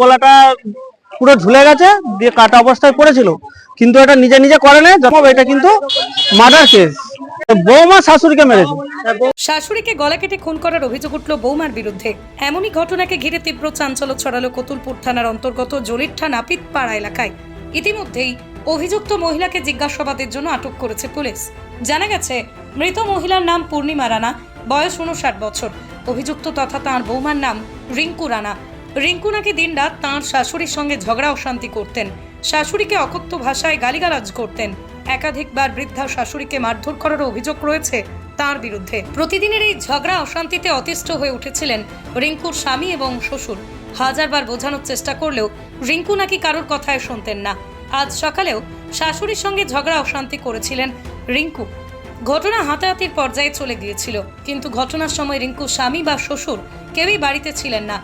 গলাটা পুরো ঝুলে গেছে, দিয়ে কাটা অবস্থায় পড়েছিল। কিন্তু এটা নিজে নিজে করে না এটা কিন্তু মার্ডার কেস শাশুড়িকে গলা কেটে খুন করার অভিযোগ উঠল বৌমার বিরুদ্ধে। এমনই ঘটনাকে ঘিরে তীব্র চাঞ্চল্য ছড়ালো কতুলপুর থানার অন্তর্গত এলাকায়। ইতিমধ্যেই অভিযুক্ত মহিলাকে জিজ্ঞাসাবাদের জন্য আটক করেছে পুলিশ। জানা গেছে, মৃত মহিলার নাম পূর্ণিমা রানা, বয়স উনষাট বছর। অভিযুক্ত তথা তাঁর বৌমার নাম রিঙ্কু রানা। রিঙ্কু নাকি দিনরাত তাঁর শাশুড়ির সঙ্গে ঝগড়া অশান্তি করতেন। শাশুড়িকে অকথ্য ভাষায় গালিগালাজ করতেন। একাধিকবার বৃদ্ধা শাশুড়িকে মারধর করার অভিযোগ রয়েছে তার বিরুদ্ধে। প্রতিদিনের এই ঝগড়া অশান্তিতে অতিষ্ঠ হয়ে উঠেছিলেন রিঙ্কুর স্বামী এবং শ্বশুর। হাজারবার বোঝানোর চেষ্টা করলেও রিঙ্কু নাকি কারোর কথায় শুনতেন না। আজ সকালেও শাশুড়ির সঙ্গে ঝগড়া অশান্তি করেছিলেন রিঙ্কু। ঘটনা হাতাহাতির পর্যায়ে চলে গিয়েছিল, কিন্তু ঘটনার সময় রিঙ্কুর স্বামী বা শ্বশুর কেউই বাড়িতে ছিলেন না।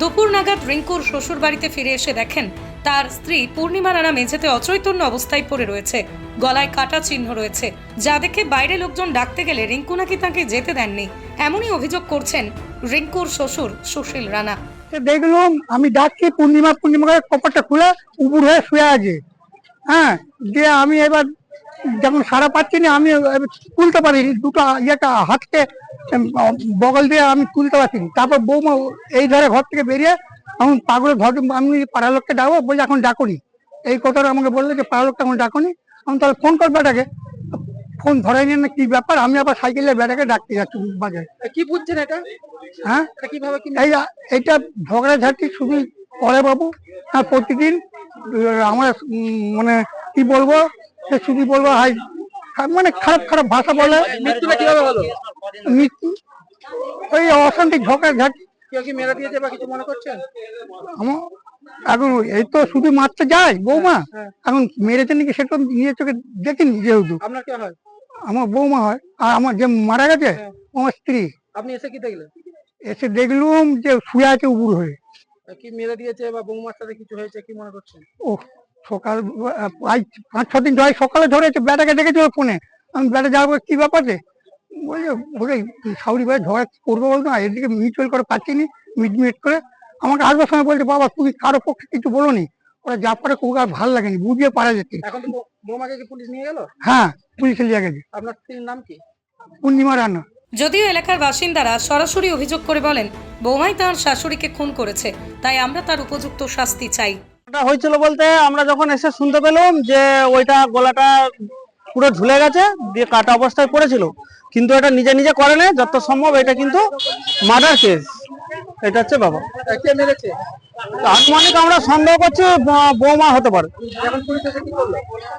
দুপুর নাগাদ রিঙ্কুর শ্বশুর বাড়িতে ফিরে এসে দেখেন, তার স্ত্রী পূর্ণিমা রানা মেঝেতে অচৈতন্য অবস্থায় পড়ে রয়েছে। গলায় কাটা চিহ্ন রয়েছে। যা দেখে বাইরে লোকজন ডাকতে গেলে রিঙ্কু নাকি তাকে যেতে দেননি। এমনই অভিযোগ করছেন রিঙ্কুর শ্বশুর সুশীল রানা। দেখলাম, আমি ডাকছি, পূর্ণিমা পূর্ণিমা কপারটা খুলে উপুর হয়ে শুয়ে আছে। হ্যাঁ দিয়ে আমি এবার যখন সারা পাচ্ছি না আমি তুলতে পারিনি দুটো ইয়েটা হাতকে বগল দিয়ে আমি তুলতে পারছিনি তারপর বৌমা এই ধারে ঘর থেকে বেরিয়ে এখন পাগলের ঘর আমি পাড়ার লোককে ডাকবো বলছে এখন ডাকুনি। এই কথাটা আমাকে বলল যে পাড়ার লোকটা এখন ডাকুনি। আমি তাহলে ফোন কর বেটাকে। ফোন ধরাই না কি ব্যাপার? আমি আবার সাইকেলে বেটাকে ডাকতে যাচ্ছি বাজারে। কি বুঝছেন এটা? হ্যাঁ? কীভাবে এই এটা ঝগড়াঝাটি শুধু করে বাবু আর প্রতিদিন আমার মানে কি বলব? সে শুধু বলব হাই মানে খারাপ খারাপ ভাষা বলে। মৃত্যুটা কীভাবে হলো? মৃত্যু? ওই অশান্তি ঝগড়াঝাটি কেউ কি মেরে দিয়েছে বা কিছু মনে করছেন? আমার এখন এই তো শুধু মারতে যায় বৌমা। এখন মেরেছে নাকি সেটা চোখে দেখিনি যেহেতু। আপনার কে হয়? আমার বৌমা হয়। আর আমার যে মারা গেছে আমার স্ত্রী। আপনি এসে কি দেখলেন? এসে দেখলুম যে শুয়ে আছে উবুর হয়ে। কি মেরে দিয়েছে বা বৌমার সাথে কিছু হয়েছে কি মনে করছেন? ও সকাল পাঁচ ছ দিন জয় সকালে ধরেছে বেটাকে দেখেছিল ফোনে। আমি বেটা যাব কি ব্যাপারে বলছে ওরে সাউরি ভাই ঝগড়া করব বলতো না এদিকে মিউচুয়াল করে পাচ্ছি নি মিটমিট করে। আমাকে আসবার সময় বলছে বাবা তুমি কারও পক্ষে কিছু বলোনি ওরা যা পরে খুব আর ভালো লাগেনি বুঝিয়ে পারা যেতে। এখন তো বৌ- বৌমাকে কি পুলিশ নিয়ে গেল? হ্যাঁ পুলিশে লিয়ে গেছে। আপনার স্ত্রীর নাম কি? পূর্ণিমা রান্না যদিও এলাকার বাসিন্দারা সরাসরি অভিযোগ করে বলেন বৌমাই তাঁর শাশুড়িকে খুন করেছে তাই আমরা তার উপযুক্ত শাস্তি চাই। ওটা হয়েছিল বলতে আমরা যখন এসে শুনতে পেলাম যে ওইটা গলাটা পুরো ঝুলে গেছে, দিয়ে কাটা অবস্থায় পড়েছিল। কিন্তু এটা নিজে নিজে করে নেই যত সম্ভব এটা কিন্তু মার্ডার কেস এটা হচ্ছে বাবা। কে মেরেছে আনুমানিক আমরা সন্দেহ করছি বৌমা হতে পারে।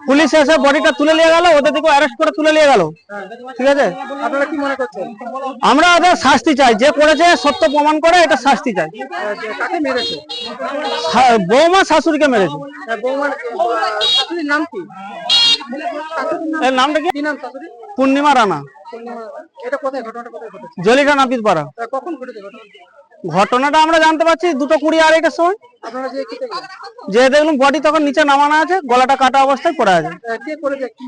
পুলিশ এসে বডিটা তুলে নিয়ে গেল ওদের দিকে অ্যারেস্ট করে তুলে নিয়ে গেল। ঠিক আছে? আপনারা কি মনে করছেন আমরা ওদের শাস্তি চাই। যে করেছে সত্য প্রমাণ করে এটা শাস্তি চাই। কাকে মেরেছে বৌমা শাশুড়িকে মেরেছে। বৌমার শাশুড়ির নাম কি এর নামটা কি? কি নাম শাশুড়ি পূর্ণিমা রানা। এটা কোথায়? ঘটনাটা কোথায় ঘটেছে? জলিটা নাপিত পাড়া কখন ঘটেছে ঘটনা ঘটনাটা আমরা জানতে পারছি দুটো কুড়ি আড়াইটার সময় আপনারা যে কি দেখলেন দেখলাম বডি তখন নিচে নামানো আছে গলাটা কাটা অবস্থায় পড়ে আছে।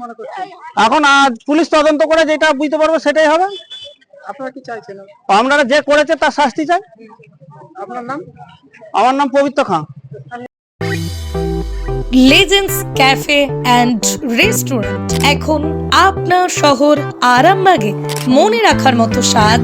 মনে করছেন এখন আজ পুলিশ তদন্ত করে যেটা বুঝতে পারবে সেটাই হবে। আপনারা কি চাইছেন? আমরা যে করেছে তার শাস্তি চাই। আপনার নাম? আমার নাম Pabitra Khan. Legends cafe and restaurant এখন আপনার শহর আরামবাগে মনে রাখার মতো সাজ